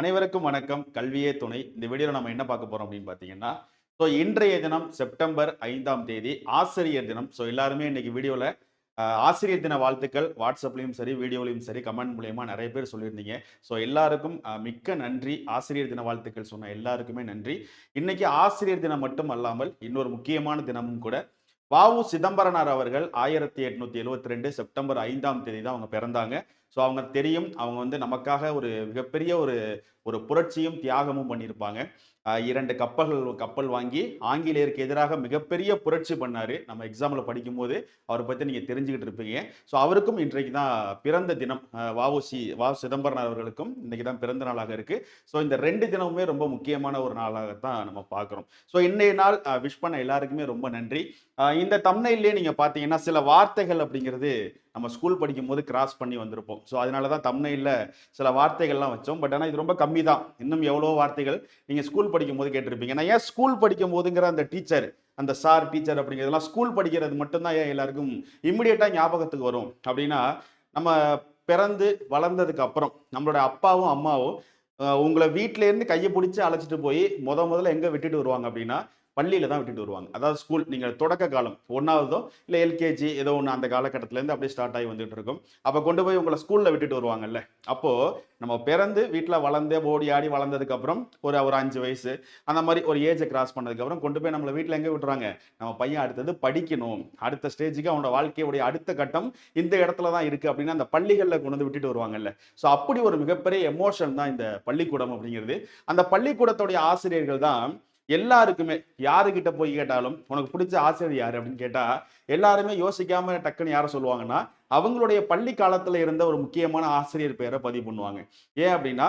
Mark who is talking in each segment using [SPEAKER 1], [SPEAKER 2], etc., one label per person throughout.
[SPEAKER 1] அனைவருக்கும் வணக்கம். கல்வியே துணை. இந்த வீடியோவில் நம்ம என்ன பார்க்க போறோம் அப்படின்னு பார்த்தீங்கன்னா ஸோ இன்றைய தினம் செப்டம்பர் ஐந்தாம் தேதி ஆசிரியர் தினம். ஸோ எல்லாருமே இன்னைக்கு வீடியோவில் ஆசிரியர் தின வாழ்த்துக்கள். வாட்ஸ்அப்லையும் சரி வீடியோலையும் சரி கமெண்ட் மூலயமா நிறைய பேர் சொல்லியிருந்தீங்க. ஸோ எல்லாருக்கும் மிக்க நன்றி. ஆசிரியர் தின வாழ்த்துக்கள் சொன்ன எல்லாருக்குமே நன்றி. இன்னைக்கு ஆசிரியர் தினம் மட்டும் அல்லாமல் இன்னொரு முக்கியமான தினமும் கூட வாவு சிதம்பரனார் அவர்கள் ஆயிரத்தி எட்நூத்தி எழுவத்தி ரெண்டு செப்டம்பர் ஐந்தாம் தேதி தான் அவங்க பிறந்தாங்க. ஸோ அவங்க தெரியும் அவங்க வந்து நமக்காக ஒரு மிகப்பெரிய ஒரு ஒரு புரட்சியும் தியாகமும் பண்ணியிருப்பாங்க. இரண்டு கப்பல்கள் கப்பல் வாங்கி ஆங்கிலேயருக்கு எதிராக மிகப்பெரிய புரட்சி பண்ணார். நம்ம எக்ஸாமில் படிக்கும்போது அவரை பற்றி நீங்கள் தெரிஞ்சுக்கிட்டு இருப்பீங்க. ஸோ அவருக்கும் இன்றைக்கு தான் பிறந்த தினம். வாவுசி வா சிதம்பரம் அவர்களுக்கும் இன்றைக்கி தான் பிறந்த நாளாக இருக்குது ஸோ இந்த ரெண்டு தினமுமே ரொம்ப முக்கியமான ஒரு நாளாகத்தான் நம்ம பார்க்குறோம். ஸோ இன்றைய நாள் விஷ் பண்ண எல்லாருக்குமே ரொம்ப நன்றி. இந்த தம்னையிலே நீங்கள் பார்த்தீங்கன்னா சில வார்த்தைகள் அப்படிங்கிறது நம்ம ஸ்கூல் படிக்கும் போது கிராஸ் பண்ணி வந்திருப்போம். ஸோ அதனால தான் தம்னையில் சில வார்த்தைகள்லாம் வச்சோம். பட் ஆனால் இது ரொம்ப கம்மி தான் இன்னும் எவ்வளோ வார்த்தைகள் நீங்கள் ஸ்கூல் படிக்கும் போது கேட்டிருப்பீங்க. நான் ஏன் ஸ்கூல் படிக்கும் போதுங்கிற அந்த டீச்சர் அந்த சார் டீச்சர் அப்படிங்கிறதெல்லாம் ஸ்கூல் படிக்கிறது மட்டும்தான் ஏன் எல்லாருக்கும் இம்மிடியட்டாக ஞாபகத்துக்கு வரும்? அப்படின்னா நம்ம பிறந்து வளர்ந்ததுக்கு அப்புறம் நம்மளோட அப்பாவும் அம்மாவும் உங்களை வீட்டிலேருந்து கையை பிடிச்சி அழைச்சிட்டு போய் முத முதல்ல எங்கே விட்டுட்டு வருவாங்க அப்படின்னா பள்ளியில் தான் விட்டுட்டு வருவாங்க. அதாவது ஸ்கூல் நீங்கள் தொடக்க காலம் ஒன்றாவதோ இல்லை எல்கேஜி ஏதோ ஒன்று அந்த காலகட்டத்திலேருந்து அப்படியே ஸ்டார்ட் ஆகி வந்துட்டு இருக்கும். அப்போ கொண்டு போய் உங்களை ஸ்கூலில் விட்டுட்டு வருவாங்கல்ல. அப்போது நம்ம பிறந்து வீட்டில் வளர்ந்து ஓடி ஆடி வளர்ந்ததுக்கப்புறம் ஒரு ஒரு அஞ்சு வயசு அந்த மாதிரி ஒரு ஏஜை கிராஸ் பண்ணதுக்கப்புறம் கொண்டு போய் நம்மளை வீட்டில் எங்கே விட்டுறாங்க? நம்ம பையன் அடுத்தது படிக்கணும். அடுத்த ஸ்டேஜுக்கு அவனோட வாழ்க்கையுடைய அடுத்த கட்டம் இந்த இடத்துல தான் இருக்குது அப்படின்னு அந்த பள்ளிகளில் கொண்டு வந்து விட்டுட்டு வருவாங்கல்ல. ஸோ அப்படி ஒரு மிகப்பெரிய எமோஷன் தான் இந்த பள்ளிக்கூடம் அப்படிங்கிறது. அந்த பள்ளிக்கூடத்துடைய ஆசிரியர்கள் தான் எல்லாருக்குமே யாருக்கிட்ட போய் கேட்டாலும் உனக்கு பிடிச்ச ஆசிரியர் யார் அப்படின்னு கேட்டா எல்லாருமே யோசிக்காம டக்குன்னு யாரை சொல்லுவாங்கன்னா அவங்களுடைய பள்ளி காலத்துல இருந்த ஒரு முக்கியமான ஆசிரியர் பேரை பதிவு பண்ணுவாங்க. ஏன் அப்படின்னா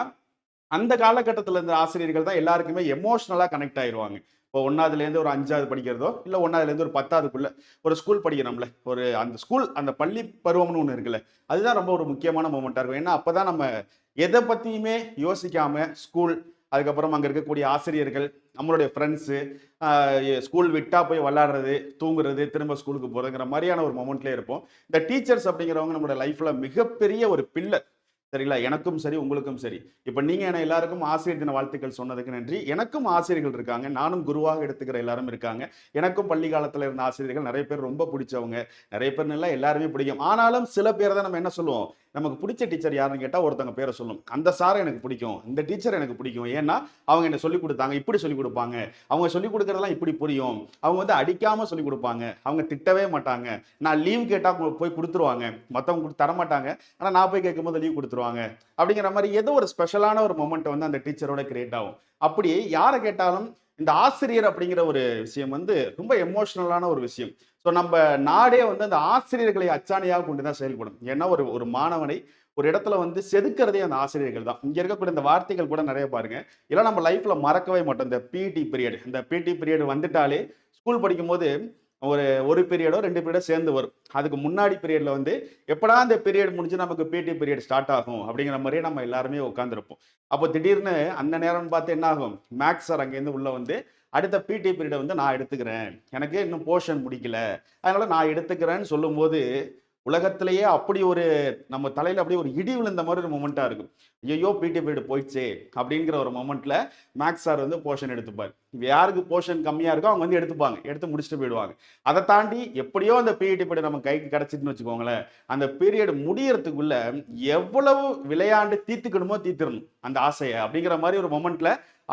[SPEAKER 1] அந்த காலகட்டத்தில் இருந்த ஆசிரியர்கள் தான் எல்லாருக்குமே எமோஷ்னலாக கனெக்ட் ஆயிடுவாங்க இப்போ ஒன்றாவதுலேருந்து ஒரு அஞ்சாவது படிக்கிறதோ இல்லை ஒன்றாவதுலேருந்து ஒரு பத்தாவதுக்குள்ள ஒரு ஸ்கூல் படிக்கிறோம்ல ஒரு அந்த ஸ்கூல் அந்த பள்ளி பருவம்னு ஒன்று இருக்குல்ல அதுதான் ரொம்ப ஒரு முக்கியமான மூமெண்ட்டாக இருக்கும். ஏன்னா அப்போ தான் நம்ம எதை பற்றியுமே யோசிக்காமல் ஸ்கூல் அதுக்கப்புறம் அங்கே இருக்கக்கூடிய ஆசிரியர்கள் நம்மளுடைய ஃப்ரெண்ட்ஸு ஸ்கூல் விட்டால் போய் விளாடுறது தூங்குறது திரும்ப ஸ்கூலுக்கு போகிறதுங்கிற மாதிரியான ஒரு மொமெண்ட்லேயே இருப்போம். இந்த டீச்சர்ஸ் அப்படிங்கிறவங்க நம்மளோட லைஃப்பில் மிகப்பெரிய ஒரு பில்லர் சரிங்களா? எனக்கும் சரி உங்களுக்கும் சரி. இப்போ நீங்கள் என்ன எல்லாருக்கும் ஆசிரியர் தின வாழ்த்துக்கள் சொன்னதுக்கு நன்றி. எனக்கும் ஆசிரியர்கள் இருக்காங்க. நானும் குருவாக எடுத்துக்கிற எல்லாரும் இருக்காங்க. எனக்கும் பள்ளி காலத்தில் இருந்த ஆசிரியர்கள் நிறைய பேர் ரொம்ப பிடிச்சவங்க. நிறைய பேர் நல்லா எல்லாருமே பிடிக்கும். ஆனாலும் சில பேர் தான் நம்ம என்ன சொல்லுவோம்? நமக்கு பிடிச்ச டீச்சர் யாருன்னு கேட்டால் ஒருத்தவங்க பேரை சொல்லும். அந்த சாரை எனக்கு பிடிக்கும். இந்த டீச்சர் எனக்கு பிடிக்கும். ஏன்னா அவங்க என்ன சொல்லிக் கொடுத்தாங்க இப்படி சொல்லிக் கொடுப்பாங்க. அவங்க சொல்லிக் கொடுக்குறதெல்லாம் இப்படி புரியும். அவங்க வந்து அடிக்காமல் சொல்லிக் கொடுப்பாங்க. அவங்க திட்டவே மாட்டாங்க. நான் லீவ் கேட்டால் போய் கொடுத்துருவாங்க. மற்றவங்க கொடுத்து தர மாட்டாங்க. ஆனால் நான் போய் கேட்கும்போது லீவ் கொடுத்துருவாங்க. அப்படிங்கிற மாதிரி ஏதோ ஒரு ஸ்பெஷலான ஒரு மொமெண்ட் வந்து அந்த டீச்சரோட கிரியேட் ஆகும். அப்படி யாரை கேட்டாலும் இந்த ஆசிரியர் அப்படிங்கிற ஒரு விஷயம் வந்து ரொம்ப எமோஷனலான ஒரு விஷயம். ஸோ நம்ம நாடே வந்து அந்த ஆசிரியர்களை அச்சாணியாக கொண்டு தான் செயல்படும். ஏன்னா ஒரு ஒரு மாணவனை ஒரு இடத்துல வந்து செதுக்கிறதே அந்த ஆசிரியர்கள் தான். இங்கே இருக்கக்கூடிய இந்த வார்த்தைகள் கூட நிறைய பாருங்க. இதெல்லாம் நம்ம லைஃப்பில் மறக்கவே மாட்டோம். இந்த பிடி பீரியட் இந்த பிடி பீரியட் வந்துட்டாலே ஸ்கூல் படிக்கும்போது ஒரு ஒரு பீரியடோ ரெண்டு பீரியடோ சேர்ந்து வரும். அதுக்கு முன்னாடி பீரியடில் வந்து எப்படா அந்த பீரியட் முடிஞ்சு நமக்கு பிடி பீரியட் ஸ்டார்ட் ஆகும் அப்படிங்கிற மாதிரியே நம்ம எல்லாருமே உட்காந்துருப்போம் அப்போ திடீர்னு அந்த நேரம்னு பார்த்து என்ன ஆகும்? மேக்ஸ் சார் அங்கேருந்து உள்ளே வந்து அடுத்த பிடி பீரியடை வந்து நான் எடுத்துக்கிறேன். எனக்கு இன்னும் போர்ஷன் முடிக்கல அதனால நான் எடுத்துக்கிறேன்னு சொல்லும்போது உலகத்திலேயே அப்படி ஒரு நம்ம தலையில அப்படியே ஒரு இடி விழுந்த மாதிரி ஒரு மூமெண்ட்டாக இருக்கும். ஐயோ பிடி பீரியட் போயிடுச்சே அப்படிங்கிற ஒரு மொமெண்ட்ல மேக்ஸ் சார் வந்து போர்ஷன் எடுத்துப்பார். யாருக்கு போர்ஷன் கம்மியா இருக்கோ அவங்க வந்து எடுத்துப்பாங்க. எடுத்து முடிச்சுட்டு போயிடுவாங்க. அதை தாண்டி எப்படியோ அந்த பிடி பீரியட் நம்ம கைக்கு கிடைச்சிட்டுன்னு வச்சுக்கோங்களேன் அந்த பீரியட் முடியறதுக்குள்ள எவ்வளவு விளையாண்டு தீர்த்துக்கணுமோ தீர்த்திடணும் அந்த ஆசையை அப்படிங்கிற மாதிரி ஒரு மொமெண்ட்ல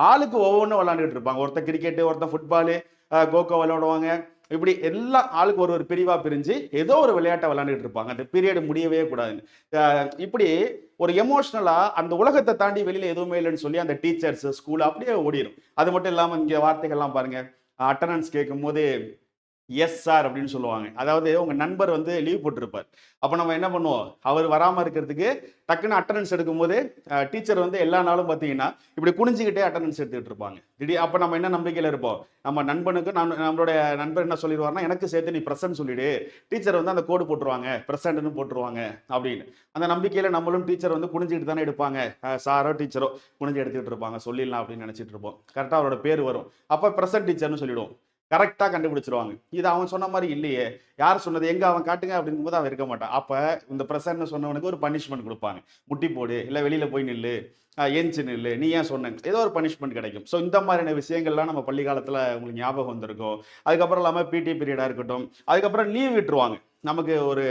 [SPEAKER 1] ஆளுக்கு ஒவ்வொன்றும் விளையாண்டுட்டு இருப்பாங்க. ஒருத்தன் கிரிக்கெட்டு ஒருத்தன் ஃபுட்பாலு கோகோ விளையாடுவாங்க. இப்படி எல்லா ஆளுக்கு ஒரு ஒரு பிரிவாக பிரிஞ்சு ஏதோ ஒரு விளையாட்டை விளையாண்டுட்டு இருப்பாங்க. அந்த பீரியட் முடியவே கூடாதுன்னு. இப்படி ஒரு எமோஷ்னலாக அந்த உலகத்தை தாண்டி வெளியில் எதுவுமே இல்லைன்னு சொல்லி அந்த டீச்சர்ஸ் ஸ்கூல் அப்படியே ஓடிடும் அது மட்டும் இல்லாமல் இங்கே வார்த்தைகள்லாம் பாருங்கள் அட்டண்டன்ஸ் கேட்கும் போது எஸ் சார் அப்படின்னு சொல்லுவாங்க. அதாவது உங்கள் நண்பர் வந்து லீவ் போட்டிருப்பார். அப்போ நம்ம என்ன பண்ணுவோம்? அவர் வராமல் இருக்கிறதுக்கு டக்குன்னு அட்டண்டன்ஸ் எடுக்கும்போது டீச்சர் வந்து எல்லா நாளும் பார்த்தீங்கன்னா இப்படி குனிஞ்சுக்கிட்டே அட்டண்டன்ஸ் எடுத்துக்கிட்டு இருப்பாங்க. திடீர் அப்போ நம்ம என்ன நம்பிக்கையில் இருப்போம்? நம்ம நண்பனுக்கு நம் நம்மளுடைய நண்பர் என்ன சொல்லிடுவார்னா எனக்கு சேர்த்து நீ ப்ரெசன்ட் சொல்லிடு. டீச்சர் வந்து அந்த கோடு போட்டுருவாங்க. ப்ரெசன்ட்னு போட்டுருவாங்க. அப்படின்னு. அந்த நம்பிக்கையில் நம்மளும் டீச்சர் வந்து குனிஞ்சிக்கிட்டு தானே எடுப்பாங்க. சாரோ டீச்சரோ குனிஞ்சு எடுத்துக்கிட்டு இருப்பாங்க. சொல்லிடலாம் அப்படின்னு நினச்சிட்டு இருப்போம். கரெக்டாக அவரோட பேர் வரும். அப்போ ப்ரெசன்ட் டீச்சர்னு சொல்லிவிடுவோம் கரெக்டாக கண்டுபிடிச்சிருவாங்க. இது அவன் சொன்ன மாதிரி இல்லையே. யார் சொன்னது? எங்கே அவன் காட்டுங்க? அப்படிங்கும்போது அவன் இருக்க மாட்டான். அப்போ இந்த பிரசன்ன சொன்னவனுக்கு ஒரு பனிஷ்மெண்ட் கொடுப்பாங்க. முட்டி போடு இல்லை வெளியில் போய் நில்லு ஏஞ்சு ஏஞ்சி நில்லு நீ ஏன் சொன்னங்க ஏதோ ஒரு பனிஷ்மெண்ட் கிடைக்கும். ஸோ இந்த மாதிரியான விஷயங்கள்லாம் நம்ம பள்ளி காலத்தில் உங்களுக்கு ஞாபகம் வந்திருக்கும் அதுக்கப்புறம் இல்லாமல் பிடி பீரியடாக இருக்கட்டும். அதுக்கப்புறம் லீவ் விட்டுருவாங்க. நமக்கு ஒரு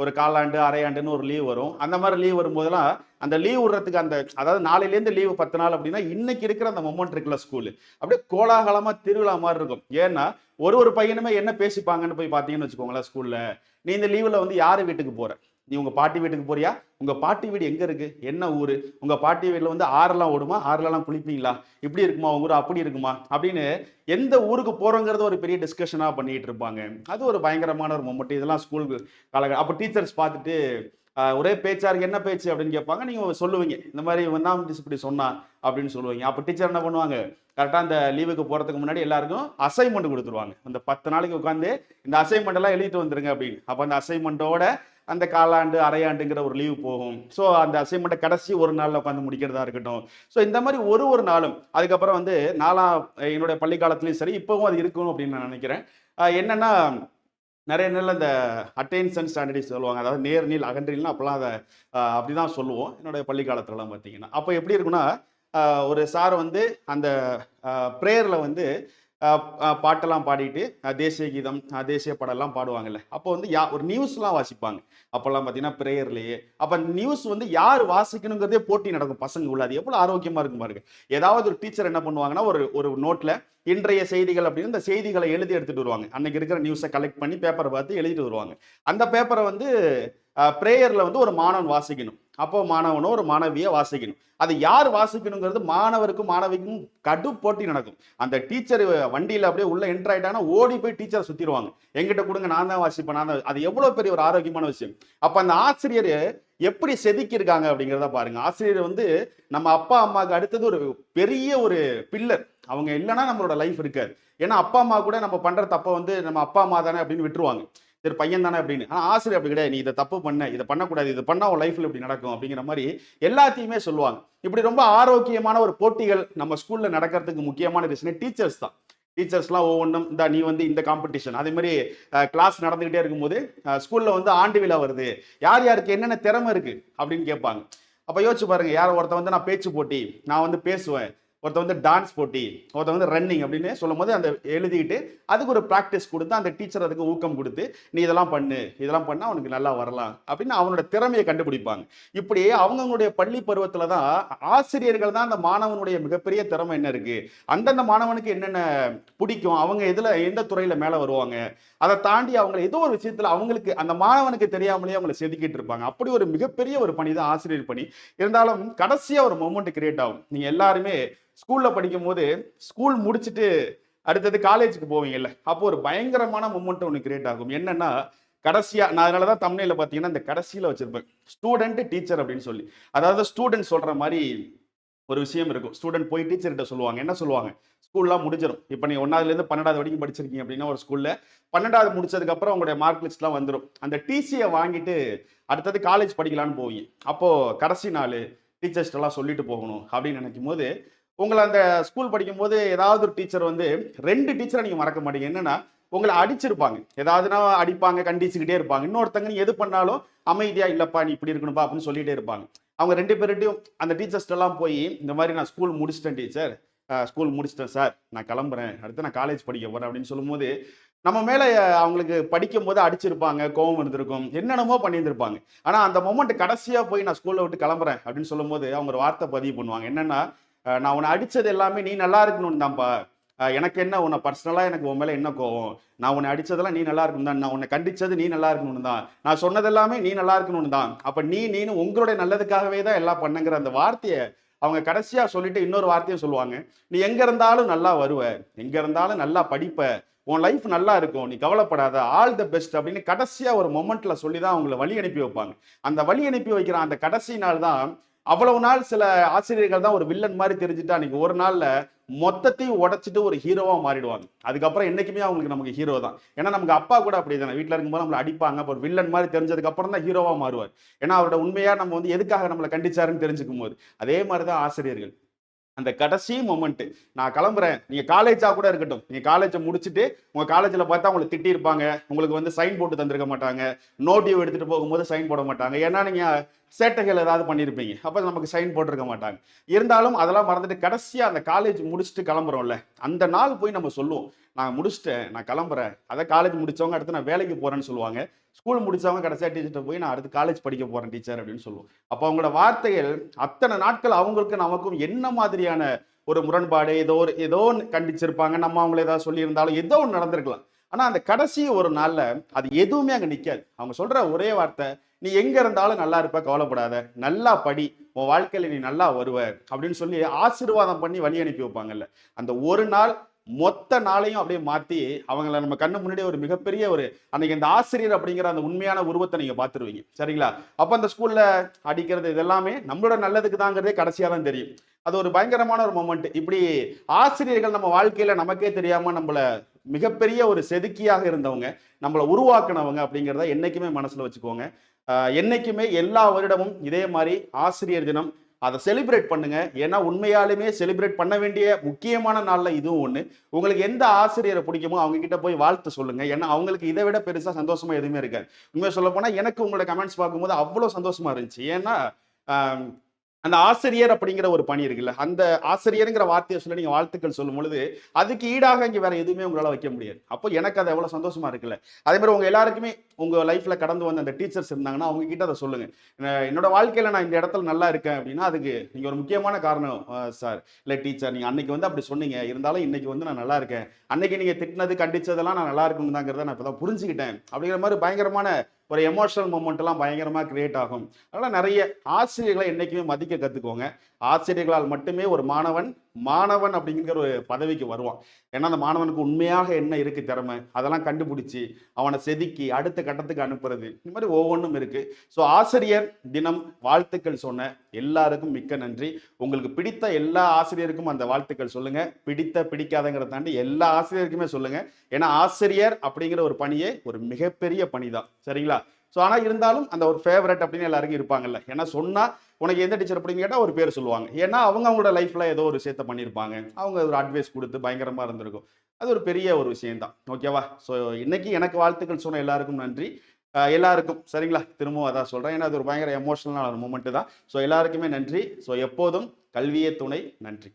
[SPEAKER 1] ஒரு காலாண்டு அரையாண்டுன்னு ஒரு லீவ் வரும். அந்த மாதிரி லீவ் வரும்போதெல்லாம் அந்த லீவ் விடுறதுக்கு அந்த அதாவது நாளையிலேருந்து லீவு பத்து நாள் அப்படின்னா இன்னைக்கு இருக்கிற அந்த மொமெண்ட் இருக்குல்ல ஸ்கூலு அப்படியே கோலாகலமாக திருவிழா மாதிரி இருக்கும். ஏன்னா ஒரு ஒரு பையனுமே என்ன பேசிப்பாங்கன்னு போய் பார்த்தீங்கன்னு வச்சுக்கோங்களேன் ஸ்கூலில் நீ இந்த லீவில் வந்து யார் வீட்டுக்கு போகிற நீ உங்கள் பாட்டி வீட்டுக்கு போறியா? உங்கள் பாட்டி வீடு எங்கே இருக்கு? என்ன ஊர்? உங்கள் பாட்டி வீட்டில் வந்து ஆறெல்லாம் ஓடுமா? ஆறுலலாம் குளிப்பீங்களா? இப்படி இருக்குமா? உங்கள் ஊர் அப்படி இருக்குமா? அப்படின்னு எந்த ஊருக்கு போகிறோங்கிறத ஒரு பெரிய டிஸ்கஷனாக பண்ணிகிட்டு இருப்பாங்க. அது ஒரு பயங்கரமான ஒரு மொமெண்ட் இதெல்லாம் ஸ்கூல் காலகட்டம் அப்போ டீச்சர்ஸ் பார்த்துட்டு ஒரே பேச்சா இருக்கு என்ன பேச்சு அப்படின்னு கேட்பாங்க நீங்கள் சொல்லுவீங்க. இந்த மாதிரி ஒன்றாம் இப்படி சொன்னா அப்படின்னு சொல்லுவீங்க. அப்போ டீச்சர் என்ன பண்ணுவாங்க? கரெக்டாக அந்த லீவுக்கு போகிறதுக்கு முன்னாடி எல்லாருக்கும் அசைன்மெண்ட் கொடுத்துருவாங்க. அந்த பத்து நாளைக்கு உட்காந்து இந்த அசைன்மெண்ட் எல்லாம் எழுதிட்டு வந்துருங்க அப்படின்னு. அப்போ அந்த அசைன்மெண்ட்டோட அந்த காலாண்டு அரையாண்டுங்கிற ஒரு லீவ் போகும். ஸோ அந்த அசைன்மெண்ட்டை கடைசி ஒரு நாளில் உட்காந்து முடிக்கிறதா இருக்கட்டும். ஸோ இந்த மாதிரி ஒரு ஒரு நாளும் அதுக்கப்புறம் வந்து நாலாம் என்னுடைய பள்ளி காலத்துலேயும் சரி இப்போவும் அது இருக்கும் அப்படின்னு நான் நினைக்கிறேன். என்னென்னா நிறைய நேரில் இந்த அட்டென்ஷன் ஸ்டாண்டர்டிஸ் சொல்லுவாங்க. அதாவது நேர் நீல் அகன்றில்னா அப்போல்லாம் அதை அப்படி அப்படிதான் சொல்லுவோம். என்னுடைய பள்ளி காலத்துலலாம் பார்த்தீங்கன்னா. அப்போ எப்படி இருக்குன்னா ஒரு சார் வந்து அந்த ப்ரேயரில் வந்து பாட்டெல்லாம் பாடிட்டு தேசிய கீதம் தேசிய பாடலாம் பாடுவாங்கல்ல. அப்போ வந்து யா ஒரு நியூஸ்லாம் வாசிப்பாங்க. அப்போல்லாம் பார்த்தீங்கன்னா ப்ரேயர்லேயே. அப்போ நியூஸ் வந்து யார் வாசிக்கணுங்கிறதே போட்டி நடக்கும் பசங்க உள்ள அது எவ்வளோ ஆரோக்கியமாக இருக்கும் பாருங்க. ஏதாவது ஒரு டீச்சர் என்ன பண்ணுவாங்கன்னா ஒரு ஒரு நோட்டில் இன்றைய செய்திகள் அப்படின்னு இந்த செய்திகளை எழுதி எடுத்துட்டு வருவாங்க. அன்னைக்கு இருக்கிற நியூஸை கலெக்ட் பண்ணி பேப்பரை பார்த்து எழுதிட்டு வருவாங்க. அந்த பேப்பரை வந்து ப்ரேயரில் வந்து ஒரு மாணவன் வாசிக்கணும். அப்போ மாணவனோ ஒரு மாணவியை வாசிக்கணும். அது யார் வாசிக்கணுங்கிறது மாணவருக்கும் மாணவிக்கும் கடு போட்டி நடக்கும். அந்த டீச்சர் வண்டியில் அப்படியே உள்ள என்டர் ஆயிட்டாங்கன்னா ஓடி போய் டீச்சரை சுத்திடுவாங்க. எங்கிட்ட கொடுங்க நான் தான் வாசிப்பேன் நான் தான் அது எவ்வளோ பெரிய ஒரு ஆரோக்கியமான விஷயம். அப்போ அந்த ஆசிரியர் எப்படி செதுக்கியிருக்காங்க அப்படிங்கிறத பாருங்க. ஆசிரியர் வந்து நம்ம அப்பா அம்மாவுக்கு அடுத்தது ஒரு பெரிய ஒரு பில்லர் அவங்க இல்லைன்னா நம்மளோட லைஃப் இருக்காது. ஏன்னா அப்பா அம்மா கூட நம்ம பண்ற தப்பை வந்து நம்ம அப்பா அம்மா தானே அப்படின்னு விட்டுருவாங்க. சரி பையன் தானே அப்படின்னு. ஆனால் ஆசிரியர் அப்படி கிடையாது. நீ இதை தப்பு பண்ண இதை பண்ணக்கூடாது இது பண்ணால் உன் லைஃப்ல இப்படி நடக்கும் அப்படிங்கிற மாதிரி எல்லாத்தையுமே சொல்லுவாங்க. இப்படி ரொம்ப ஆரோக்கியமான ஒரு போட்டிகள் நம்ம ஸ்கூலில் நடக்கிறதுக்கு முக்கியமான ரீசனே டீச்சர்ஸ் தான். டீச்சர்ஸ்லாம் ஒவ்வொன்றும் இந்த நீ வந்து இந்த காம்படிஷன் அதே மாதிரி கிளாஸ் நடந்துக்கிட்டே இருக்கும்போது ஸ்கூலில் வந்து ஆண்டு விழா வருது. யார் யாருக்கு என்னென்ன திறமை இருக்குது அப்படின்னு கேட்பாங்க. அப்போ யோசிச்சு பாருங்க யார் ஒருத்தன் வந்து நான் பேச்சு போட்டி நான் வந்து பேசுவேன். ஒருத்தன் வந்து டான்ஸ் போட்டி ஒருத்தன் வந்து ரன்னிங் அப்படின்னு சொல்லும் போது அந்த எழுதிக்கிட்டு அதுக்கு ஒரு ப்ராக்டிஸ் கொடுத்து அந்த டீச்சர் அதுக்கு ஊக்கம் கொடுத்து நீ இதெல்லாம் பண்ணு இதெல்லாம் பண்ணால் அவனுக்கு நல்லா வரலாம். அப்படின்னு அவனோட திறமையை கண்டுபிடிப்பாங்க. இப்படி அவங்கவுங்களுடைய பள்ளி பருவத்தில் தான் ஆசிரியர்கள் தான் அந்த மாணவனுடைய மிகப்பெரிய திறமை என்ன இருக்குது அந்தந்த மாணவனுக்கு என்னென்ன பிடிக்கும்? அவங்க இதில் எந்த துறையில் மேலே வருவாங்க? அதை தாண்டி அவங்களை ஏதோ ஒரு விஷயத்தில் அவங்களுக்கு அந்த மாணவனுக்கு தெரியாமலே அவங்களை செதுக்கிட்டு இருப்பாங்க. அப்படி ஒரு மிகப்பெரிய ஒரு பணி தான் ஆசிரியர் பணி. இருந்தாலும் கடைசியாக ஒரு மொமெண்ட் கிரியேட் ஆகும். நீங்கள் எல்லாருமே ஸ்கூல்ல படிக்கும்போது ஸ்கூல் முடிச்சுட்டு அடுத்தது காலேஜுக்கு போவீங்கல்ல அப்போ ஒரு பயங்கரமான மூமெண்ட் ஒன்று கிரியேட் ஆகும். என்னன்னா கடைசியா நான் அதனால தான் தமிழில் பார்த்தீங்கன்னா இந்த கடைசியில் வச்சிருப்பேன். ஸ்டூடெண்ட் டீச்சர் அப்படின்னு சொல்லி. அதாவது ஸ்டூடெண்ட் சொல்ற மாதிரி ஒரு விஷயம் இருக்கும். ஸ்டூடெண்ட் போய் டீச்சர்கிட்ட சொல்லுவாங்க. என்ன சொல்லுவாங்க? ஸ்கூல்லாம் முடிஞ்சிடும் இப்போ நீங்கள் ஒன்றாவதுலேருந்து பன்னெண்டாவது வரைக்கும் படிச்சிருக்கீங்க அப்படின்னா ஒரு ஸ்கூலில் பன்னெண்டாவது முடிச்சதுக்கப்புறம் உங்களுடைய மார்க் லிஸ்ட்லாம் வந்துடும் அந்த டிசியை வாங்கிட்டு அடுத்தது காலேஜ் படிக்கலான்னு போவீங்க. அப்போது கடைசி நாள் டீச்சர்ஸ்டெல்லாம் சொல்லிட்டு போகணும் அப்படின்னு நினைக்கும் போது உங்களை அந்த ஸ்கூல் படிக்கும்போது ஏதாவது ஒரு டீச்சர் வந்து ரெண்டு டீச்சரை நீங்கள் மறக்க மாட்டீங்க. என்னன்னா உங்களை அடிச்சிருப்பாங்க. ஏதாவதுனா அடிப்பாங்க கண்டிச்சுக்கிட்டே இருப்பாங்க. இன்னொருத்தங்க நீ எது பண்ணாலும் அமைதியாக இல்லைப்பா நீ இப்படி இருக்கணும்பா அப்படின்னு சொல்லிகிட்டே இருப்பாங்க. அவங்க ரெண்டு பேர்கிட்டையும் அந்த டீச்சர்ஸ்டெல்லாம் போய் இந்த மாதிரி நான் ஸ்கூல் முடிச்சிட்டேன் டீச்சர் ஸ்கூல் முடிச்சிட்டேன் சார் நான் கிளம்புறேன். அடுத்து நான் காலேஜ் படிக்க போகிறேன் அப்படின்னு சொல்லும்போது நம்ம மேலே அவங்களுக்கு படிக்கும் போது அடிச்சிருப்பாங்க கோவம் இருந்திருக்கும் என்னென்னமோ பண்ணியிருந்திருப்பாங்க. ஆனால் அந்த மொமெண்ட் கடைசியாக போய் நான் ஸ்கூலில் விட்டு கிளம்புறேன் அப்படின்னு சொல்லும்போது அவங்க ஒரு வார்த்தை பதிவு பண்ணுவாங்க. என்னென்னா நான் உன்னை அடித்தது எல்லாமே நீ நல்லா இருக்கணும்னு தான்ப்பா. எனக்கு என்ன உன்னை பர்சனலாக எனக்கு உன் மேலே என்ன கோவம்? நான் உன்னை அடித்ததெல்லாம் நீ நல்லா இருக்கணும் தான். நான் உன்னை கண்டிச்சது நீ நல்லா இருக்கணும்னு தான். நான் சொன்னதெல்லாமே நீ நல்லா இருக்கணும்னு தான். அப்போ நீ நீனு உங்களுடைய நல்லதுக்காகவே தான் எல்லாம் பண்ணுங்கிற அந்த வார்த்தையை அவங்க கடைசியாக சொல்லிட்டு இன்னொரு வார்த்தையை சொல்லுவாங்க. நீ எங்கே இருந்தாலும் நல்லா வருவ. எங்கே இருந்தாலும் நல்லா படிப்ப. உன் லைஃப் நல்லா இருக்கும். நீ கவலைப்படாத. ஆல் த பெஸ்ட் அப்படின்னு கடைசியாக ஒரு மொமெண்ட்டில் சொல்லி தான் அவங்களை வழி அனுப்பி வைப்பாங்க. அந்த வழி அனுப்பி வைக்கிற அந்த கடைசி நாள் தான் அவ்வளவு நாள் சில ஆசிரியர்கள் தான் ஒரு வில்லன் மாதிரி தெரிஞ்சுட்டு அன்னைக்கு ஒரு நாள்ல மொத்தத்தையும் உடைச்சிட்டு ஒரு ஹீரோவா மாறிடுவாங்க. அதுக்கப்புறம் என்னைக்குமே அவங்களுக்கு நமக்கு ஹீரோ தான். ஏன்னா நமக்கு அப்பா கூட அப்படி தானே. வீட்டில் இருக்கும்போது நம்மளை அடிப்பாங்க. அப்போ ஒரு வில்லன் மாதிரி தெரிஞ்சதுக்கு அப்புறம் தான் ஹீரோவா மாறுவார். ஏன்னா அவரோட உண்மையா நம்ம வந்து எதுக்காக நம்மளை கண்டிச்சாருன்னு தெரிஞ்சுக்கும் போது அதே மாதிரி தான் ஆசிரியர்கள். அந்த கடைசி மொமெண்ட் நான் கிளம்புறேன். நீங்க காலேஜா கூட இருக்கட்டும். நீங்க காலேஜை முடிச்சுட்டு உங்க காலேஜ்ல பார்த்தா உங்களை திட்டியிருப்பாங்க. உங்களுக்கு வந்து சைன் போட்டு தந்திருக்க மாட்டாங்க. நோட்டிவ் எடுத்துட்டு போகும்போது சைன் போட மாட்டாங்க. ஏன்னா நீங்க சேட்டைகள் ஏதாவது பண்ணியிருப்பீங்க. அப்போ நமக்கு சைன் போட்டிருக்க மாட்டாங்க. இருந்தாலும் அதெல்லாம் மறந்துட்டு கடைசியாக அந்த காலேஜ் முடிச்சுட்டு கிளம்புறோம்ல அந்த நாள் போய் நம்ம சொல்லுவோம் நான் முடிச்சிட்டேன் நான் கிளம்புறேன். அதை காலேஜ் முடிச்சவங்க அடுத்து நான் வேலைக்கு போகிறேன்னு சொல்லுவாங்க. ஸ்கூல் முடித்தவங்க கடைசியாக டீச்சர்கிட்ட போய் நான் அடுத்து காலேஜ் படிக்க போகிறேன் டீச்சர் அப்படின்னு சொல்லுவோம். அப்போ அவங்களோட வார்த்தைகள் அத்தனை நாட்கள் அவங்களுக்கு நமக்கும் என்ன மாதிரியான ஒரு முரண்பாடு ஏதோ ஒரு ஏதோ ஒன்று கண்டிச்சிருப்பாங்க. நம்ம அவங்கள ஏதாவது சொல்லியிருந்தாலும் ஏதோ ஒன்று நடந்திருக்கலாம். ஆனால் அந்த கடைசி ஒரு நாளில் அது எதுவுமே அங்கே நிற்காது அவங்க சொல்கிற ஒரே வார்த்தை நீ எங்கே இருந்தாலும் நல்லா இருப்ப கவலைப்படாத. நல்லா படி. உன் வாழ்க்கையில் நீ நல்லா வருவ. அப்படின்னு சொல்லி ஆசீர்வாதம் பண்ணி வழி அனுப்பி வைப்பாங்கல்ல. அந்த ஒரு நாள் மொத்த நாளையும் அப்படியே மாற்றி அவங்கள நம்ம கண்ணு முன்னாடி ஒரு மிகப்பெரிய ஒரு அன்னைக்கு அந்த ஆசிரியர் அப்படிங்கிற அந்த உண்மையான உருவத்தை நீங்கள் பார்த்துருவீங்க. சரிங்களா? அப்போ அந்த ஸ்கூலில் அடிக்கிறது இதெல்லாமே நம்மளோட நல்லதுக்கு தாங்கிறதே கடைசியாக தான் தெரியும். அது ஒரு பயங்கரமான ஒரு மொமெண்ட் இப்படி ஆசிரியர்கள் நம்ம வாழ்க்கையில் நமக்கே தெரியாமல் நம்மளை மிகப்பெரிய ஒரு செதுக்கியாக இருந்தவங்க நம்மளை உருவாக்குனவங்க அப்படிங்கிறத என்றைக்குமே மனசில் வச்சுக்கோங்க. என்றைக்குமே எல்லா வருடமும் இதே மாதிரி ஆசிரியர் தினம் அதை செலிப்ரேட் பண்ணுங்க. ஏன்னா உண்மையாலுமே செலிப்ரேட் பண்ண வேண்டிய முக்கியமான நாளில் இதுவும் ஒன்று உங்களுக்கு எந்த ஆசிரியரை பிடிக்குமோ அவங்க கிட்ட போய் வாழ்த்து சொல்லுங்க. ஏன்னா அவங்களுக்கு இதை விட பெருசா சந்தோஷமா எதுவுமே இருக்காது. உண்மையை சொல்ல போனால் எனக்கு உங்களோட கமெண்ட்ஸ் பார்க்கும்போது அவ்வளோ சந்தோஷமா இருந்துச்சு. ஏன்னா அந்த ஆசிரியர் அப்படிங்கிற ஒரு பணி இருக்குல்ல அந்த ஆசிரியருங்கிற வார்த்தையை சொல்லி நீங்க வாழ்த்துக்கள் சொல்லும் பொழுது அதுக்கு ஈடாக இங்க வேற எதுவுமே உங்களால வைக்க முடியாது. அப்போ எனக்கு அது எவ்வளவு சந்தோஷமா இருக்குல்ல. அதே மாதிரி உங்க எல்லாருக்குமே உங்க லைஃப்ல கடந்து வந்த அந்த டீச்சர்ஸ் இருந்தாங்கன்னா அவங்க கிட்ட அதை சொல்லுங்க. என்னோட வாழ்க்கையில நான் இந்த இடத்துல நல்லா இருக்கேன் அப்படின்னா அதுக்கு நீங்க ஒரு முக்கியமான காரணம் சார் இல்ல டீச்சர் நீங்க அன்னைக்கு வந்து அப்படி சொன்னீங்க. இருந்தாலும் இன்னைக்கு வந்து நான் நல்லா இருக்கேன். அன்னைக்கு நீங்க திட்டினது கண்டிச்சதெல்லாம் நான் நல்லா இருக்கணுங்கிறத நான் இப்பதான் புரிஞ்சுக்கிட்டேன். அப்படிங்கிற மாதிரி பயங்கரமான ஒரு எமோஷனல் மூமெண்ட்லாம் பயங்கரமாக கிரியேட் ஆகும். அதனால் நிறைய ஆசிரியர்களை என்றைக்குமே மதிக்க கற்றுக்கோங்க ஆசிரியர்களால் மட்டுமே ஒரு மாணவன் மாணவன் அப்படிங்கிற ஒரு பதவிக்கு வருவான். ஏன்னா அந்த மாணவனுக்கு உண்மையாக என்ன இருக்குது திறமை? அதெல்லாம் கண்டுபிடிச்சி அவனை செதுக்கி அடுத்த கட்டத்துக்கு அனுப்புறது. இந்த மாதிரி ஒவ்வொன்றும் இருக்குது ஸோ ஆசிரியர் தினம் வாழ்த்துக்கள் சொன்ன எல்லாருக்கும் மிக்க நன்றி. உங்களுக்கு பிடித்த எல்லா ஆசிரியருக்கும் அந்த வாழ்த்துக்கள் சொல்லுங்கள் பிடித்த பிடிக்காதங்கிறத தாண்டி எல்லா ஆசிரியருக்குமே சொல்லுங்கள் ஏன்னா ஆசிரியர் அப்படிங்கிற ஒரு பணியே ஒரு மிகப்பெரிய பணி தான் சரிங்களா? ஸோ ஆனால் இருந்தாலும் அந்த ஒரு ஃபேவரட் அப்படின்னு எல்லாருக்கும் இருப்பாங்கல்ல. ஏன்னா சொன்னால் உனக்கு எந்த டீச்சர் அப்படின்னு கேட்டால் ஒரு பேர் சொல்லுவாங்க. ஏன்னா அவங்க அவங்களோட லைஃப்பில் ஏதோ ஒரு விஷயத்த பண்ணியிருப்பாங்க அவங்க ஒரு அட்வைஸ் கொடுத்து பயங்கரமாக இருந்திருக்கும். அது ஒரு பெரிய ஒரு விஷயம்தான். ஓகேவா ஸோ இன்னைக்கு எனக்கு வாழ்த்துக்கள் சொன்ன எல்லாருக்கும் நன்றி. எல்லாருக்கும் சரிங்களா? திரும்பவும் அதான் சொல்கிறேன் ஏன்னா அது ஒரு பயங்கர எமோஷனலான ஒரு மூமெண்ட்டு தான். ஸோ எல்லாருக்குமே நன்றி. ஸோ எப்போதும் கல்வியே துணை. நன்றி.